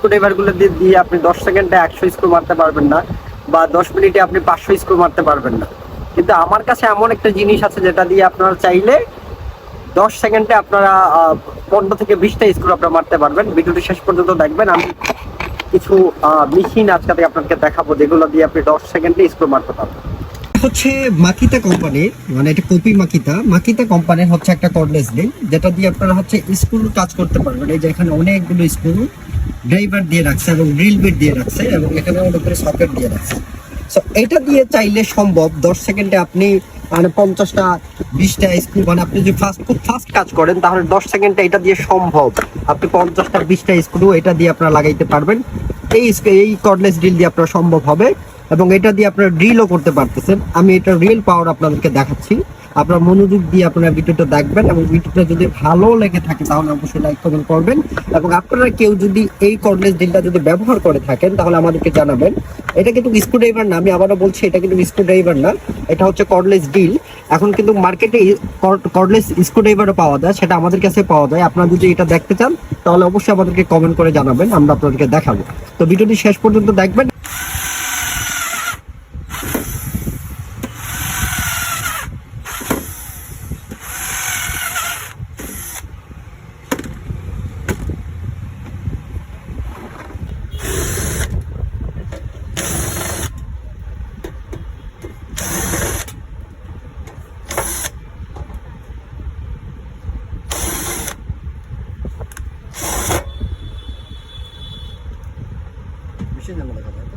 স্ক্রুড্রাইভারগুলো দিয়ে দিয়ে আপনি দশ সেকেন্ডে একশো স্ক্রু মারতে পারবেন না বা দশ মিনিটে আপনি পাঁচশো স্ক্রু মারতে পারবেন না। কিন্তু আমার কাছে এমন একটা জিনিস আছে যেটা দিয়ে আপনারা চাইলে দশ সেকেন্ডে আপনারা পনেরো থেকে বিশটা স্ক্রু আপনারা মারতে পারবেন। ভিডিওটি শেষ পর্যন্ত দেখবেন। আমি কিছু মেশিন আজকে থেকে আপনাকে দেখাবো যেগুলো দিয়ে আপনি দশ সেকেন্ডে স্ক্রু মারতে পারবেন। হচ্ছে মাকিতা কোম্পানির মানে এটা কপি মাকিতা। মাকিতা কোম্পানির হচ্ছে একটা কর্ডলেস লিঙ্ক যেটা দিয়ে আপনারা হচ্ছে স্ক্রু কাজ করতে পারবেন। এই যে এখানে অনেকগুলো স্ক্রু ড্রাইভার দিয়ে রাখছে এবং ড্রিল বিট দিয়ে রাখছে এবং এখানে অনেক করে সকেট দিয়ে রাখছে। সো এটা দিয়ে চাইলে সম্ভব, দশ সেকেন্ডে আপনি মানে পঞ্চাশটা, বিশটা স্ক্রু মানে আপনি যদি ফার্স্ট খুব ফাস্ট কাজ করেন, তাহলে দশ সেকেন্ডে এটা দিয়ে সম্ভব। আপনি পঞ্চাশটা, বিশটা স্ক্রু এটা দিয়ে আপনারা লাগাইতে পারবেন। এই এই কর্ডলেস ড্রিল দিয়ে আপনার সম্ভব হবে এবং এটা দিয়ে আপনারা ড্রিলও করতে পারতেছেন। আমি এটা রিয়েল পাওয়ার আপনাদেরকে দেখাচ্ছি। আপনারা মনোযোগ দিয়ে আপনারা ভিডিওটা দেখবেন এবং ভিডিওটা যদি ভালো লেগে থাকে তাহলে অবশ্যই লাইক কমেন্ট করবেন। এবং আপনারা কেউ যদি এই কর্ডলেস ড্রিলটা যদি ব্যবহার করে থাকেন, তাহলে আমাদেরকে জানাবেন। এটা কিন্তু স্ক্রু ড্রাইভার না, আমি আবারও বলছি, এটা কিন্তু স্ক্রু ড্রাইভার না, এটা হচ্ছে কর্ডলেস ডিল এখন কিন্তু মার্কেটে কর্ডলেস স্ক্রু ড্রাইভারও পাওয়া যায়, সেটা আমাদের কাছে পাওয়া যায়। আপনারা যদি এটা দেখতে চান, তাহলে অবশ্যই আমাদেরকে কমেন্ট করে জানাবেন, আমরা আপনাদেরকে দেখাবো। তো ভিডিওটি শেষ পর্যন্ত দেখবেন মেশিন দেখা যায়